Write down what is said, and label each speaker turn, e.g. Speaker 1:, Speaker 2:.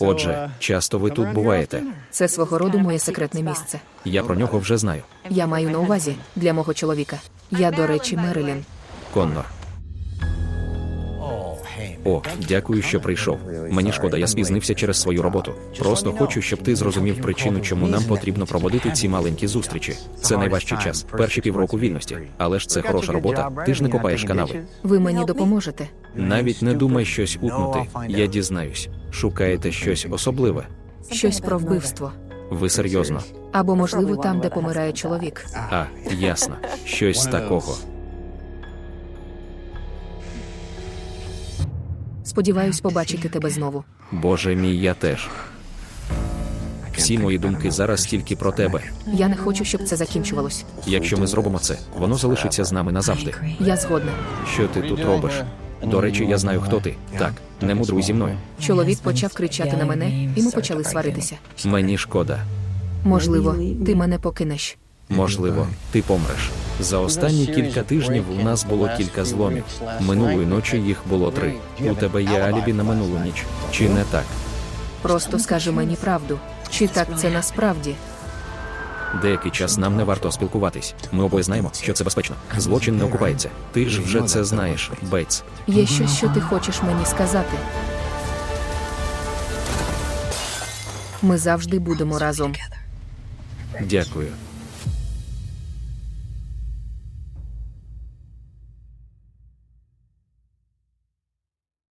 Speaker 1: Отже, часто ви тут буваєте.
Speaker 2: Це свого роду моє секретне місце.
Speaker 1: Я про нього вже знаю.
Speaker 2: Я маю на увазі для мого чоловіка. Я, до речі, Мерилін.
Speaker 1: Коннор. О, дякую, що прийшов. Мені шкода, я спізнився через свою роботу. Просто хочу, щоб ти зрозумів причину, чому нам потрібно проводити ці маленькі зустрічі. Це найважчий час, перші півроку вільності. Але ж це хороша робота. Ти ж не копаєш канави.
Speaker 2: Ви мені допоможете.
Speaker 1: Навіть не думай щось утнути. Я дізнаюсь. Шукаєте щось особливе.
Speaker 2: Щось про вбивство.
Speaker 1: Ви серйозно?
Speaker 2: Або, можливо, там, де помирає чоловік.
Speaker 1: А, ясно. Щось такого.
Speaker 2: Сподіваюсь побачити тебе знову.
Speaker 1: Боже мій, я теж. Всі мої думки зараз тільки про тебе.
Speaker 2: Я не хочу, щоб це закінчувалось.
Speaker 1: Якщо ми зробимо це, воно залишиться з нами назавжди.
Speaker 2: Я згодна.
Speaker 1: Що ти тут робиш? До речі, я знаю, хто ти. Так, не мудруй зі мною.
Speaker 2: Чоловік почав кричати на мене, і ми почали сваритися.
Speaker 1: Мені шкода.
Speaker 2: Можливо, ти мене покинеш.
Speaker 1: Можливо, ти помреш. За останні кілька тижнів у нас було кілька зломів. Минулої ночі їх було три. У тебе є алібі на минулу ніч. Чи не так?
Speaker 2: Просто скажи мені правду. Чи так це насправді?
Speaker 1: Деякий час нам не варто спілкуватись. Ми обоє знаємо, що це безпечно. Злочин не окупається. Ти ж вже це знаєш, Бейтс.
Speaker 2: Є щось, що ти хочеш мені сказати. Ми завжди будемо разом.
Speaker 1: Дякую.